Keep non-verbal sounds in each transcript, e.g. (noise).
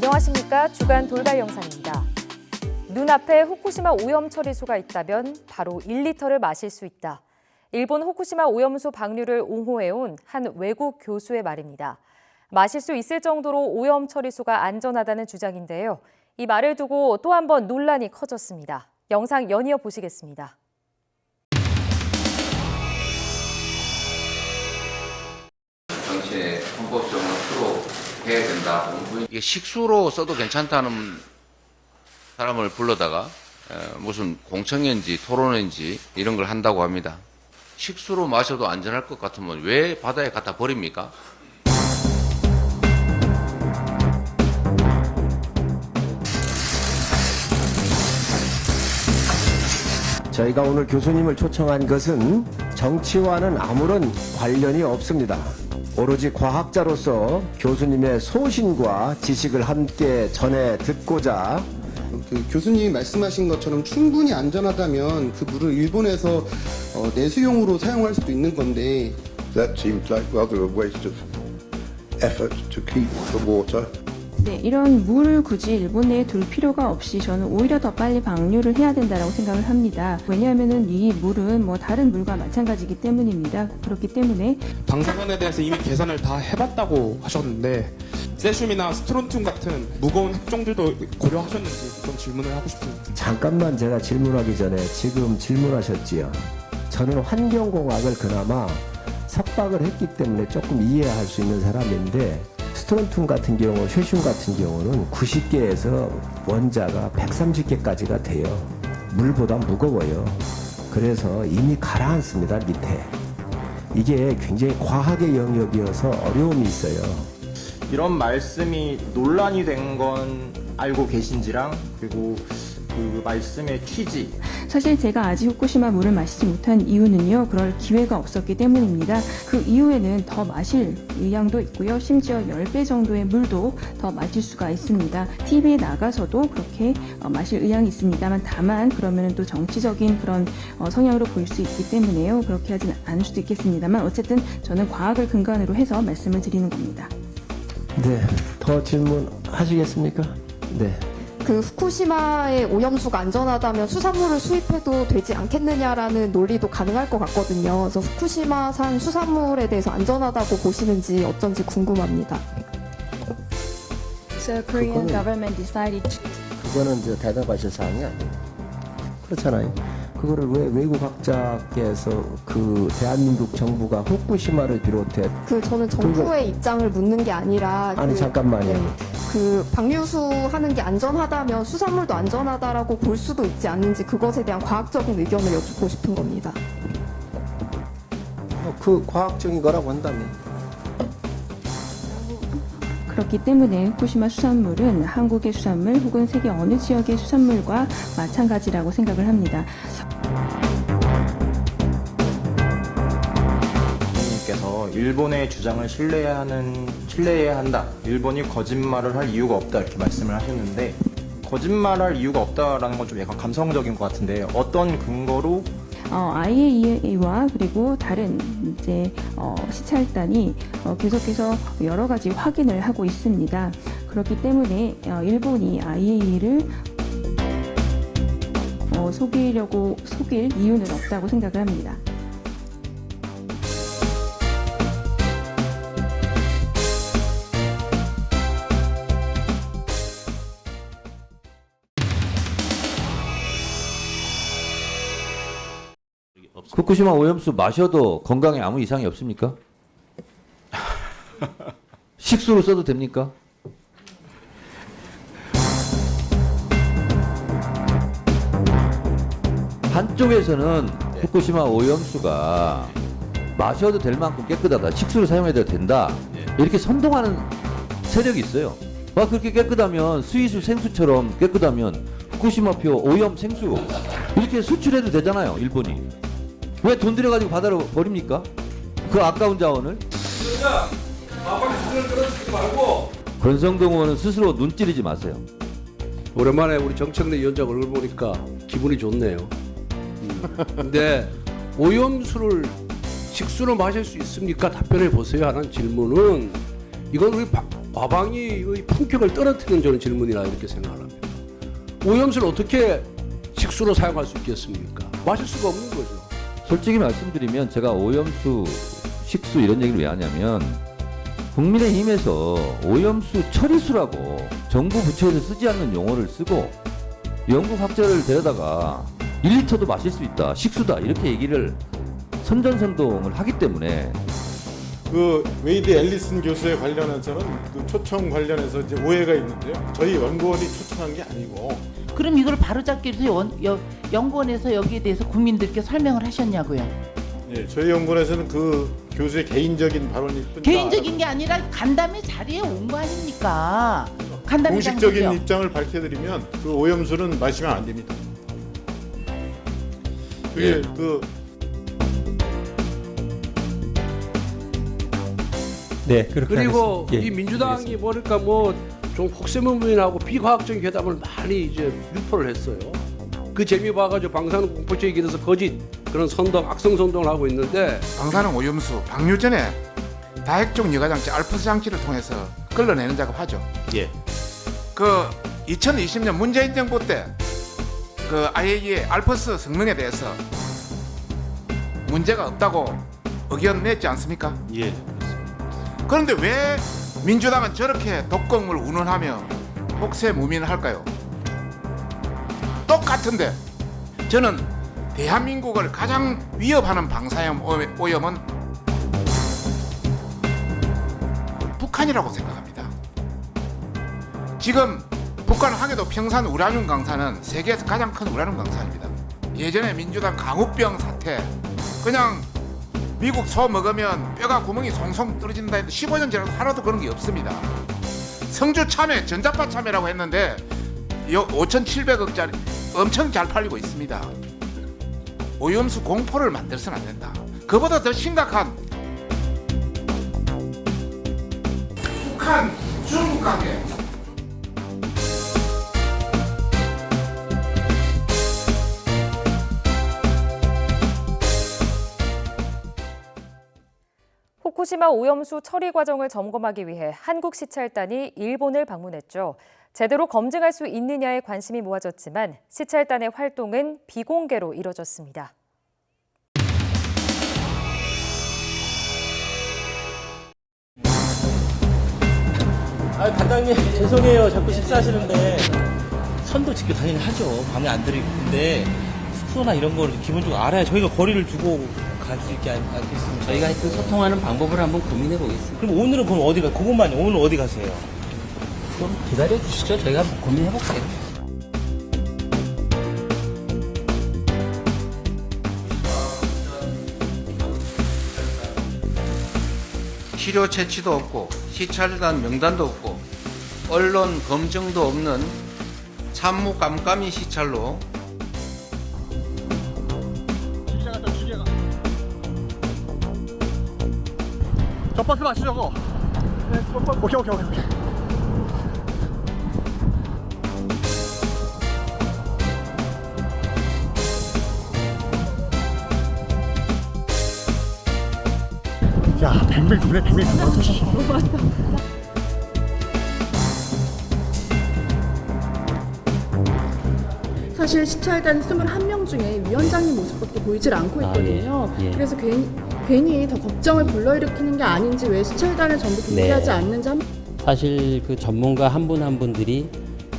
안녕하십니까. 주간 돌발 영상입니다. 눈앞에 후쿠시마 오염 처리소가 있다면 바로 1리터를 마실 수 있다. 일본 후쿠시마 오염수 방류를 옹호해온 한 외국 교수의 말입니다. 마실 수 있을 정도로 오염 처리소가 안전하다는 주장인데요. 이 말을 두고 또 한 번 논란이 커졌습니다. 영상 연이어 보시겠습니다. 정치의 헌법적으로 해야 된다. 이게 식수로 써도 괜찮다는 사람을 불러다가 에, 무슨 공청회인지 토론회인지 이런 걸 한다고 합니다. 식수로 마셔도 안전할 것 같으면 왜 바다에 갖다 버립니까? 저희가 오늘 교수님을 초청한 것은 정치와는 아무런 관련이 없습니다. 오로지 과학자로서 교수님의 소신과 지식을 함께 전해 듣고자 그 교수님이 말씀하신 것처럼 충분히 안전하다면 그 물을 일본에서 어, 내수용으로 사용할 수도 있는 건데 That seems like rather a waste of effort to keep the water. 네, 이런 물을 굳이 일본 내에 둘 필요가 없이 저는 오히려 더 빨리 방류를 해야 된다고 생각을 합니다. 왜냐하면은 이 물은 뭐 다른 물과 마찬가지이기 때문입니다. 그렇기 때문에 방사선에 대해서 이미 계산을 다 해봤다고 하셨는데 세슘이나 스트론튬 같은 무거운 핵종들도 고려하셨는지 그런 질문을 하고 싶습니다. 잠깐만 제가 질문하기 전에 지금 질문하셨지요. 저는 환경공학을 그나마 석박을 했기 때문에 조금 이해할 수 있는 사람인데 스트론튬 같은 경우, 쉐슘 같은 경우는 90개에서 원자가 130개까지가 돼요. 물보다 무거워요. 그래서 이미 가라앉습니다, 밑에. 이게 굉장히 과학의 영역이어서 어려움이 있어요. 이런 말씀이 논란이 된 건 알고 계신지랑 그리고 그 말씀의 취지 사실 제가 아직 후쿠시마 물을 마시지 못한 이유는요, 그럴 기회가 없었기 때문입니다. 그 이후에는 더 마실 의향도 있고요, 심지어 10배 정도의 물도 더 마실 수가 있습니다. TV에 나가서도 그렇게 어, 마실 의향이 있습니다만, 다만 그러면 또 정치적인 그런 어, 성향으로 보일 수 있기 때문에요, 그렇게 하진 않을 수도 있겠습니다만, 어쨌든 저는 과학을 근간으로 해서 말씀을 드리는 겁니다. 네, 더 질문하시겠습니까? 네. 그 후쿠시마의 오염수가 안전하다면 수산물을 수입해도 되지 않겠느냐라는 논리도 가능할 것 같거든요. 그래서 후쿠시마산 수산물에 대해서 안전하다고 보시는지 어쩐지 궁금합니다. So Korean government decided to 그거는 이제 대답하실 사항이 아니에요. 그렇잖아요. 그거를 왜 외국 학자께서 그 대한민국 정부가 후쿠시마를 비롯해 그 저는 정부의 입장을 묻는 게 아니라 아니 그, 잠깐만요. 네, 그 방류수 하는 게 안전하다면 수산물도 안전하다라고 볼 수도 있지 않는지 그것에 대한 과학적인 의견을 여쭙고 싶은 겁니다. 어, 그 과학적인 거라고 한다면 그렇기 때문에 후쿠시마 수산물은 한국의 수산물 혹은 세계 어느 지역의 수산물과 마찬가지라고 생각을 합니다. 일본의 주장을 신뢰하는 신뢰해야 한다. 일본이 거짓말을 할 이유가 없다 이렇게 말씀을 하셨는데 거짓말할 이유가 없다라는 건 좀 약간 감성적인 것 같은데 어떤 근거로 어, IAEA와 그리고 다른 이제 어, 시찰단이 어, 계속해서 여러 가지 확인을 하고 있습니다. 그렇기 때문에 어, 일본이 IAEA를 어, 속이려고 속일 이유는 없다고 생각을 합니다. 후쿠시마 오염수 마셔도 건강에 아무 이상이 없습니까? 식수로 써도 됩니까? 한쪽에서는 후쿠시마 오염수가 마셔도 될 만큼 깨끗하다. 식수로 사용해도 된다. 이렇게 선동하는 세력이 있어요. 아, 그렇게 깨끗하면 수위수 생수처럼 깨끗하면 후쿠시마표 오염 생수 이렇게 수출해도 되잖아요. 일본이. 왜 돈 들여가지고 바다로 버립니까? 그 아까운 자원을? 권성동 의원은 스스로 눈 찌르지 마세요. 오랜만에 우리 정청래 위원장 얼굴 보니까 기분이 좋네요. 음. 근데 오염수를 식수로 마실 수 있습니까? 답변해 보세요 하는 질문은 이건 우리 바- 과방위의 품격을 떨어뜨리는 저는 질문이라 이렇게 생각을 합니다. 오염수를 어떻게 식수로 사용할 수 있겠습니까? 마실 수가 없는 거죠. 솔직히 말씀드리면 제가 오염수, 식수 이런 얘기를 왜 하냐면 국민의힘에서 오염수 처리수라고 정부 부처에서 쓰지 않는 용어를 쓰고 영국 학자를 데려다가 1리터도 마실 수 있다, 식수다 이렇게 얘기를 선전선동을 하기 때문에 그 웨이드 앨리슨 교수에 관련해서는 그 초청 관련해서 이제 오해가 있는데요. 저희 연구원이 초청한 게 아니고 그럼 이걸 바로잡기 위해서 연, 여, 연구원에서 여기에 대해서 국민들께 설명을 하셨냐고요. 예, 저희 연구원에서는 그 교수의 개인적인 발언일 뿐이다. 개인적인 게 아니라 간담회 자리에 온 거 아닙니까? 간담회 공식적인 장소죠. 입장을 밝혀드리면 그 오염수는 마시면 안 됩니다. 그게 예. 그 네, 그렇게 그리고 하겠습니다. 예, 이 민주당이 뭐랄까 뭐좀 혹세무민하고 비과학적인 괴담을 많이 이제 유포를 했어요. 그 재미 봐가지고 방사능 공포죄에 길어서 거짓 그런 선동, 악성 선동을 하고 있는데 방사능 오염수 방류 전에 다핵종 여과장치 알프스 장치를 통해서 끌어내는 작업하죠. 예. 그 2020년 문재인 정부 때 그 IAEA 알프스 성능에 대해서 문제가 없다고 의견 냈지 않습니까? 예. 그런데 왜 민주당은 저렇게 독극물 운운하며 혹세 무민을 할까요? 똑같은데 저는 대한민국을 가장 위협하는 방사형 오- 오염은 북한이라고 생각합니다. 지금 북한 항해도 평산 우라늄 강산은 세계에서 가장 큰 우라늄 강산입니다. 예전에 민주당 강우병 사태 그냥 미국 소 먹으면 뼈가 구멍이 송송 뚫어진다 했는데 15년 지나도 하나도 그런 게 없습니다. 성주 참외 전자파 참외라고 했는데 5,700억짜리 엄청 잘 팔리고 있습니다. 오염수 공포를 만들어서는 안 된다. 그보다 더 심각한 북한 중국 관계 후쿠시마 오염수 처리 과정을 점검하기 위해 한국 시찰단이 일본을 방문했죠. 제대로 검증할 수 있느냐에 관심이 모아졌지만 시찰단의 활동은 비공개로 이뤄졌습니다. 아, 단장님 죄송해요. 자꾸 식사하시는데 선도 지켜 당연히 하죠. 밤에 안 들이고. 근데 숙소나 이런 거를 기본적으로 알아야 저희가 거리를 두고 갈수 있지 않, 않겠습니까? 저희가 하여튼 소통하는 방법을 한번 고민해 보겠습니다. 그럼 오늘은 그럼 어디 가? 그것만요. 오늘 어디 가세요? 좀 기다려 주시죠. 저희가 한번 고민해 볼게요. 치료 채취도 없고 시찰단 명단도 없고 언론 검증도 없는 참모 깜깜이 시찰로 마시죠. 네, 오케이, 오케이, 오케이. 오케이. 야, 100밀 두네, 100밀 두 사실 시찰단 21명 중에 위원장님 모습밖에 보이질 않고 아, 있거든요. 예, 예. 그래서 괜히, 괜히 더 걱정을 불러일으키는 게 아닌지 왜 시찰단을 전부 공개하지 네. 않는지 한 사실 그 전문가 한 분 한 분들이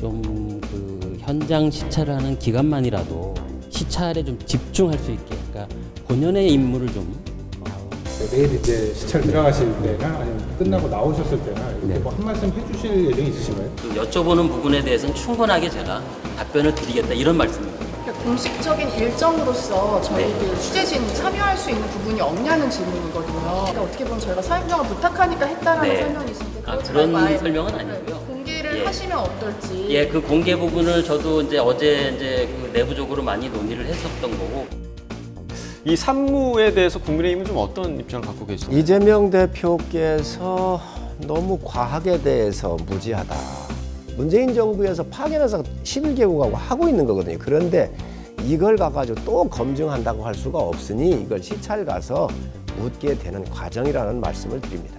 좀 그 현장 시찰을 하는 기간만이라도 시찰에 좀 집중할 수 있게, 그러니까 본연의 임무를 좀 내일 이제 시찰 들어가실 때나 아니면 끝나고 나오셨을 때나 이렇게 뭐한 말씀 해주실 예정이 있으신가요? 좀 여쭤보는 부분에 대해서는 충분하게 제가 답변을 드리겠다 이런 말씀입니다. 공식적인 일정으로서 저희들 취재진 참여할 수 있는 부분이 없냐는 질문이거든요. 그러니까 어떻게 보면 저희가 사용자가 부탁하니까 했다라는 네. 설명이신데 아, 그런 설명은 네, 아니고요. 공개를 예. 하시면 어떨지. 예, 그 공개 부분을 저도 이제 어제 이제 그 내부적으로 많이 논의를 했었던 거고 이 산무에 대해서 국민의힘은 좀 어떤 입장을 갖고 계시나요? 이재명 대표께서 너무 과학에 대해서 무지하다. 문재인 정부에서 파견해서 11개국하고 하고 있는 거거든요. 그런데 이걸 가지고 또 검증한다고 할 수가 없으니 이걸 시찰 가서 묻게 되는 과정이라는 말씀을 드립니다.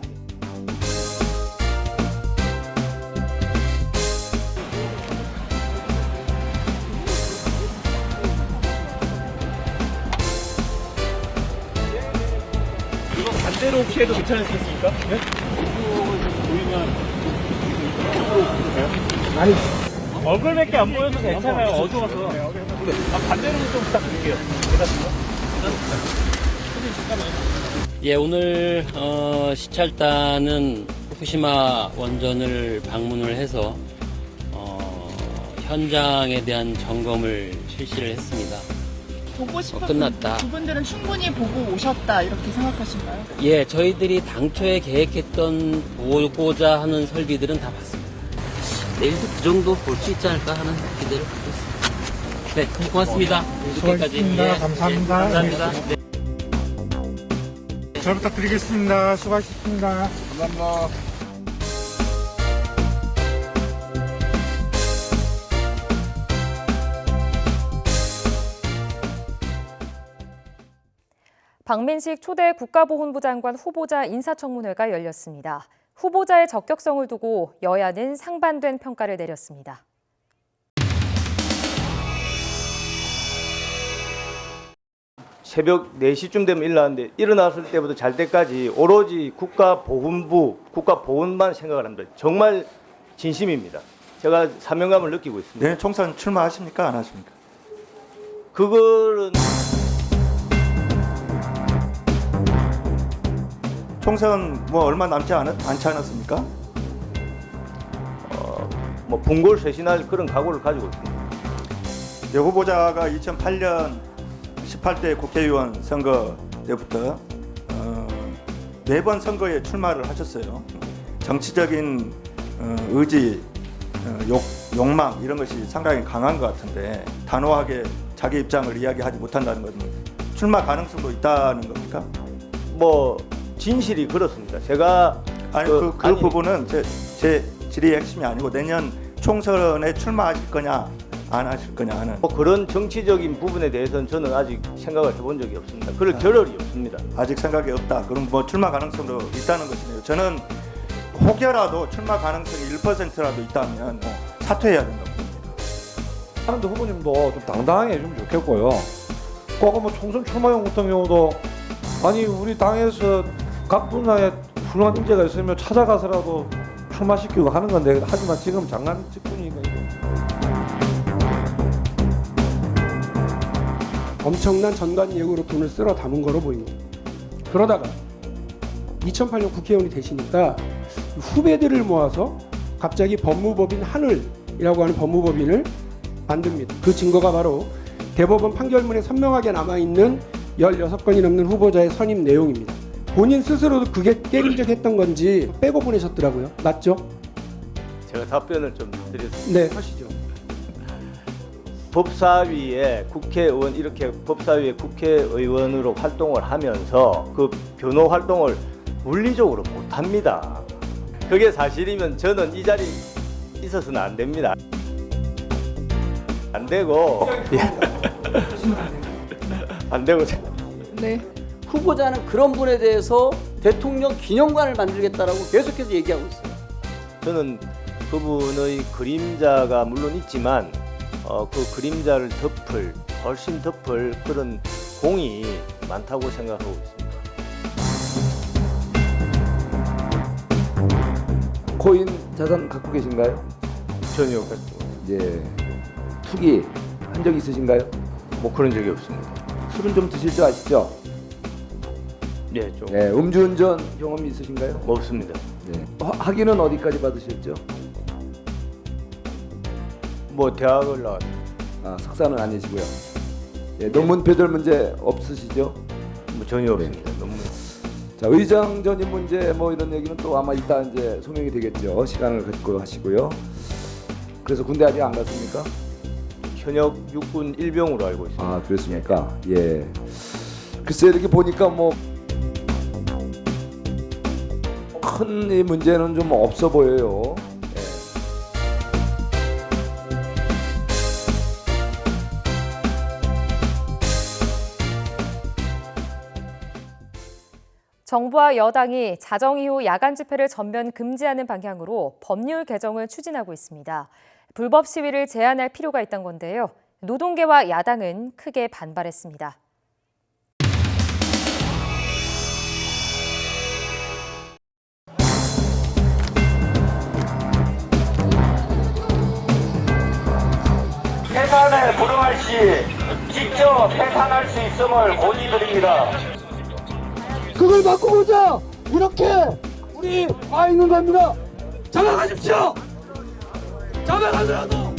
이거 반대로 혹시 해도 괜찮으시겠습니까? 네? 보이면 아니 얼굴밖에 안 보여도 괜찮아요 어두워서 아, 반대로 좀 부탁드릴게요. 예, 오늘 어, 시찰단은 후쿠시마 원전을 방문을 해서 어, 현장에 대한 점검을 실시를 했습니다. 보고 싶은 어, 끝났다. 부분들은 충분히 보고 오셨다 이렇게 생각하신가요? 예, 저희들이 당초에 계획했던 보고자 하는 설비들은 다 봤습니다. 내일도 그 정도 볼 수 있지 않을까 하는 기대를 갖고 있습니다. 네, 고맙습니다. 수고하셨습니다. 예, 감사합니다. 예, 감사합니다. 네. 잘 부탁드리겠습니다. 수고하셨습니다. 감사합니다. 박민식 초대 국가보훈부 장관 후보자 인사청문회가 열렸습니다. 후보자의 적격성을 두고 여야는 상반된 평가를 내렸습니다. 새벽 4시쯤 되면 일어나는데 일어났을 때부터 잘 때까지 오로지 국가보훈부, 국가보훈만 생각을 합니다. 정말 진심입니다. 제가 사명감을 느끼고 있습니다. 내년 총선 출마하십니까? 안 하십니까? 그거는 총선 뭐 얼마 남지 않았, 않지 않았습니까? 뭐 분골 쇄신할 그런 각오를 가지고 있습니다. 여 후보자가 2008년 18대 국회의원 선거 때부터 어, 네번 선거에 출마를 하셨어요. 정치적인 어, 의지, 어, 욕, 욕망 이런 것이 상당히 강한 것 같은데 단호하게 자기 입장을 이야기하지 못한다는 것은 출마 가능성도 있다는 겁니까? 뭐 진실이 그렇습니다. 제가 아니 그- 그, 그 아니- 부분은 제, 제 질의의 핵심이 아니고 내년 총선에 출마하실 거냐 안 하실 거냐 하는 뭐 그런 정치적인 부분에 대해서는 저는 아직 생각을 해본 적이 없습니다. 그럴 겨를이 없습니다. 아직 생각이 없다. 그럼 뭐 출마 가능성도 있다는 것이네요. 저는 혹여라도 출마 가능성이 1%라도 있다면 사퇴해야 된다고 봅니다. 하는데 후보님도 좀 당당하게 해주면 좋겠고요. 꼭뭐 총선 출마용 같은 경우도 아니 우리 당에서 각 분야에 훌륭한 인재가 있으면 찾아가서라도 출마시키고 하는 건데 하지만 지금 장관 직분이니까 이거. 엄청난 전관 예우로 돈을 쓸어 담은 거로 보입니다. 그러다가 2008년 국회의원이 되시니까 후배들을 모아서 갑자기 법무법인 하늘이라고 하는 법무법인을 만듭니다. 그 증거가 바로 대법원 판결문에 선명하게 남아있는 16건이 넘는 후보자의 선임 내용입니다. 본인 스스로도 그게 깨림직했던 건지 빼고 보내셨더라고요. 맞죠? 제가 답변을 좀 드렸습니다. 네, 하시죠. 법사위에 국회의원 이렇게 법사위에 국회의원으로 활동을 하면서 그 변호 활동을 물리적으로 못 합니다. 그게 사실이면 저는 이 자리 있어서는 안 됩니다. 안 되고 (laughs) 안 되고 네. 후보자는 그런 분에 대해서 대통령 기념관을 만들겠다라고 계속해서 얘기하고 있어요. 저는 그분의 그림자가 물론 있지만 어, 그 그림자를 덮을 훨씬 덮을 그런 공이 많다고 생각하고 있습니다. 코인 자산 갖고 계신가요? 전혀 갖고. 예. 투기 한 적 있으신가요? 뭐 그런 적이 없습니다. 술은 좀 드실 줄 아시죠? 네, 좀. 네, 음주운전 경험이 있으신가요? 없습니다. 네. 하- 학위는 어디까지 받으셨죠? 뭐 대학을 나왔. 아, 석사는 아니시고요. 예, 논문 표절 문제 없으시죠? 뭐 전혀 없습니다. 논문. 자, 의정 전입 문제 뭐 이런 얘기는 또 아마 이따 이제 소명이 되겠죠. 시간을 갖고 하시고요. 그래서 군대 아직 안 갔습니까? 현역 육군 일병으로 알고 있습니다. 아, 그렇습니까? 예. 글쎄 이렇게 보니까 뭐 큰 이 문제는 좀 없어 보여요. 정부와 여당이 자정 이후 야간 집회를 전면 금지하는 방향으로 법률 개정을 추진하고 있습니다. 불법 시위를 제한할 필요가 있던 건데요. 노동계와 야당은 크게 반발했습니다. 해산을 불응할 시 직접 해산할 수 있음을 건의드립니다. 그걸 바꾸고자 이렇게 우리 와 있는 겁니다. 잡아가십시오. 잡아가더라도.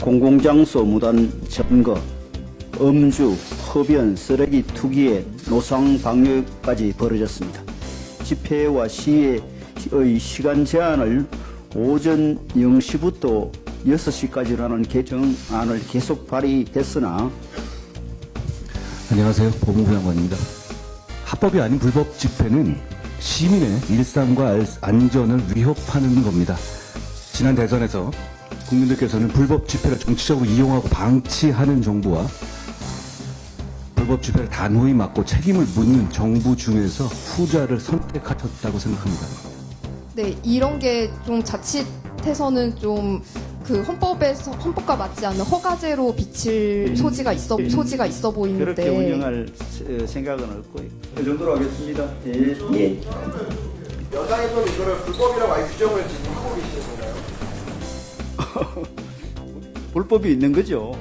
공공장소 무단 점거, 음주, 흡연, 쓰레기 투기의 노상 방류까지 벌어졌습니다. 집회와 시위의 시간 제한을 오전 0시부터 6시까지라는 개정안을 계속 발의했으나 안녕하세요. 법무부 장관입니다. 합법이 아닌 불법 집회는 시민의 일상과 알- 안전을 위협하는 겁니다. 지난 대선에서 국민들께서는 불법 집회를 정치적으로 이용하고 방치하는 정부와 불법 집회를 단호히 막고 책임을 묻는 정부 중에서 후자를 선택하셨다고 생각합니다. 네, 이런 게 좀 자칫해서는 좀 그 헌법에서 헌법과 맞지 않는 허가제로 비칠 소지가 있어 소지가 있어 보이는데 그렇게 운영할 세- 생각은 없고요. 그 정도로 하겠습니다. 예. 예. 여당에서는 이거를 불법이라고 아예 규정을 지금 하고 계시는 건가요? (laughs) 불법이 있는 거죠.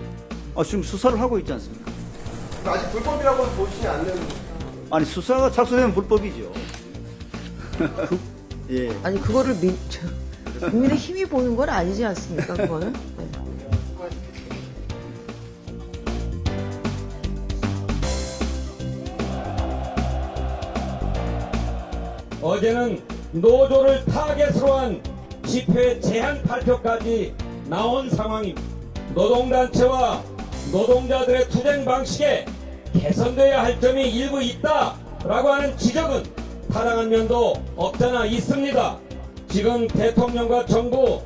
아, 지금 수사를 하고 있지 않습니까? 아직 불법이라고 보시지 않는 아니 수사가 착수되면 불법이죠. (laughs) 예. 아니 그거를 민, 저, 국민의 힘이 보는 건 아니지 않습니까? 그거는. 네. 어제는 노조를 타겟으로 한 집회 제한 발표까지 나온 상황입니다. 노동단체와 노동자들의 투쟁 방식에 개선돼야 할 점이 일부 있다라고 하는 지적은 타당한 면도 없잖아 있습니다. 지금 대통령과 정부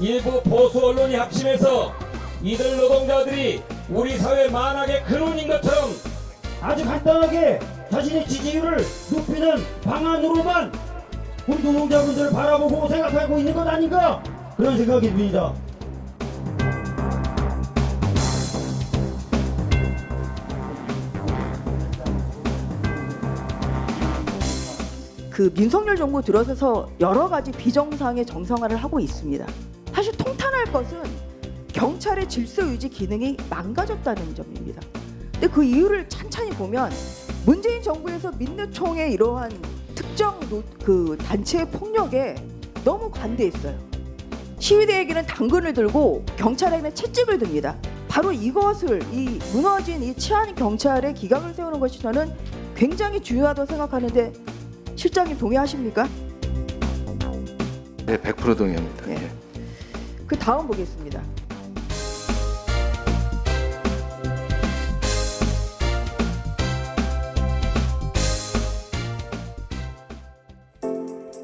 일부 보수 언론이 합심해서 이들 노동자들이 우리 사회 만악의 근원인 것처럼 아주 간단하게 자신의 지지율을 높이는 방안으로만 우리 노동자분들을 바라보고 생각하고 있는 것 아닌가 그런 생각이 듭니다. 그 윤석열 정부 들어서서 여러 가지 비정상의 정상화를 하고 있습니다. 사실 통탄할 것은 경찰의 질서 유지 기능이 망가졌다는 점입니다. 근데 그 이유를 찬찬히 보면 문재인 정부에서 민노총의 이러한 특정 노- 그 단체의 폭력에 너무 관대했어요. 시위대에게는 당근을 들고 경찰에게는 채찍을 듭니다. 바로 이것을 이 무너진 이 치안 경찰의 기강을 세우는 것이 저는 굉장히 중요하다고 생각하는데 실장님 동의하십니까? 네, 100% 동의합니다. 예. 그 다음 보겠습니다.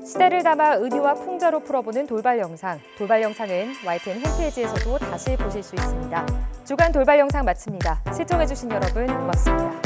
시대를 담아 은유와 풍자로 풀어보는 돌발 영상. 돌발 영상은 YTN 홈페이지에서도 다시 보실 수 있습니다. 주간 돌발 영상 마칩니다. 시청해주신 여러분 고맙습니다.